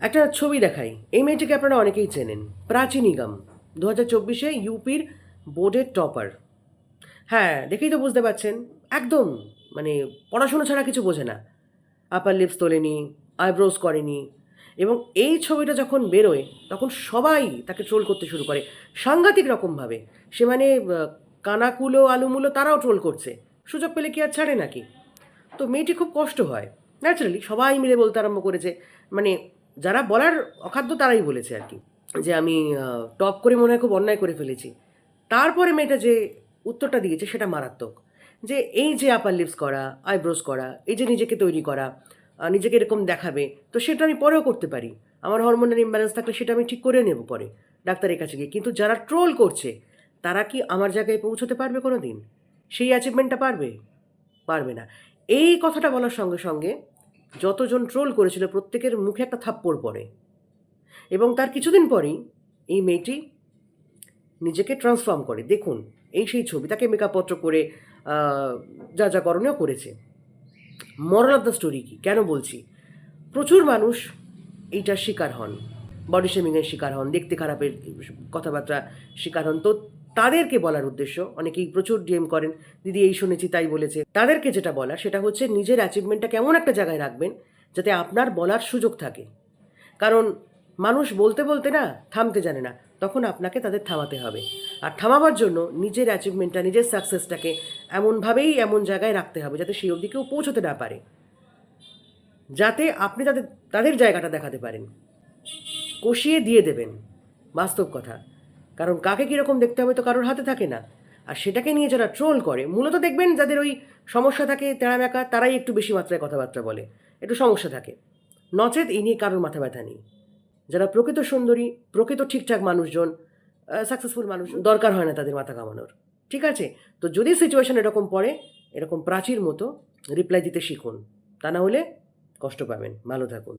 একটা ছবি দেখাই। এই মেয়েটিকে আপনারা অনেকেই চেনেন। প্রাচী নিগম দু হাজার চব্বিশে ইউপির বোর্ডের টপার। হ্যাঁ দেখেই তো বুঝতে পারছেন, একদম মানে পড়াশোনা ছাড়া কিছু বোঝে না। আপার লিপস তোলেনি আইব্রোজ করেনি এবং এই ছবিটা যখন বেরোয়, তখন সবাই তাকে ট্রোল করতে শুরু করে। সাংঘাতিক রকমভাবে। সে মানে কানাকুলো, আলুমুলো তারাও ট্রোল করছে। সুযোগ পেলে কি আর ছাড়ে নাকি? তো মেয়েটি খুব কষ্ট হয়। ন্যাচারালি সবাই মিলে বলতে আরম্ভ করেছে। মানে যারা বলার অখাদ্য তারাই বলেছে আর কি, যে আমি টপ করে মনে হয় খুব অন্যায় করে ফেলেছি। তারপরে মেয়েটা যে উত্তরটা দিয়েছে সেটা মারাত্মক। যে এই যে আপার লিপস করা আইব্রোস করা, এই যে নিজেকে তৈরি করা নিজেকে এরকম দেখাবে, তো সেটা আমি পরেও করতে পারি। আমার হরমোনের ইমব্যালেন্স থাকলে সেটা আমি ঠিক করে নেব পরে, ডাক্তারের কাছে গিয়ে। কিন্তু যারা ট্রোল করছে, তারা কি আমার জায়গায় পৌঁছতে পারবে কোনো দিন সেই অ্যাচিভমেন্টটা পারবে? পারবে না। এই কথাটা বলার সঙ্গে সঙ্গে যতজন ট্রোল করেছিল প্রত্যেকের মুখে একটা থাপ্পড় পড়ে। এবং তার কিছুদিন পরেই এই মেয়েটি নিজেকে ট্রান্সফর্ম করে। দেখুন, এই সেই ছবি, তাকে মেকআপপত্র করে যা যা করণীয় করেছে। মরাল অফ দ্য স্টোরি কি? কেন বলছি? প্রচুর মানুষ এইটার শিকার হন। বডি শেমিংয়ের শিকার হন, দেখতে খারাপের কথাবার্তা শিকার হন। তো তাদেরকে বলার উদ্দেশ্য। অনেকেই প্রচুর ডিএম করেন, দিদি, এই শুনেছি, তাই বলেছে। তাদেরকে যেটা বলা সেটা হচ্ছে নিজের অ্যাচিভমেন্টটা কেমন একটা জায়গায় রাখবেন, যাতে আপনার বলার সুযোগ থাকে। কারণ মানুষ বলতে বলতে না, থামতে জানে না, তখন আপনাকে তাদের থামাতে হবে। আর থামাবার জন্য নিজের অ্যাচিভমেন্টটা নিজের সাকসেসটাকে এমনভাবেই এমন জায়গায় রাখতে হবে, যাতে সেই অবধি কেউ পৌঁছতে না পারে। যাতে আপনি তাদের তাদের জায়গাটা দেখাতে পারেন। কষিয়ে দিয়ে দেবেন। বাস্তব কথা। কারণ কাকে কীরকম দেখতে হবে তো কারোর হাতে থাকে না। আর সেটাকে নিয়ে যারা ট্রোল করে, মূলত দেখবেন যাদের ওই সমস্যা থাকে তেড়া মেকা তারাই একটু বেশি মাত্রায় কথাবার্তা বলে। একটু সমস্যা থাকে। নচেত এই নিয়ে কারোর মাথা ব্যথা নেই। যারা প্রকৃত সুন্দরী, প্রকৃত ঠিকঠাক মানুষজন সাকসেসফুল মানুষ দরকার হয় না তাদের মাথা কামানোর ঠিক আছে? তো যদি সিচুয়েশন এরকম পড়ে, এরকম প্রাচীর মতো রিপ্লাই দিতে শিখুন। তা না হলে কষ্ট পাবেন। ভালো থাকুন।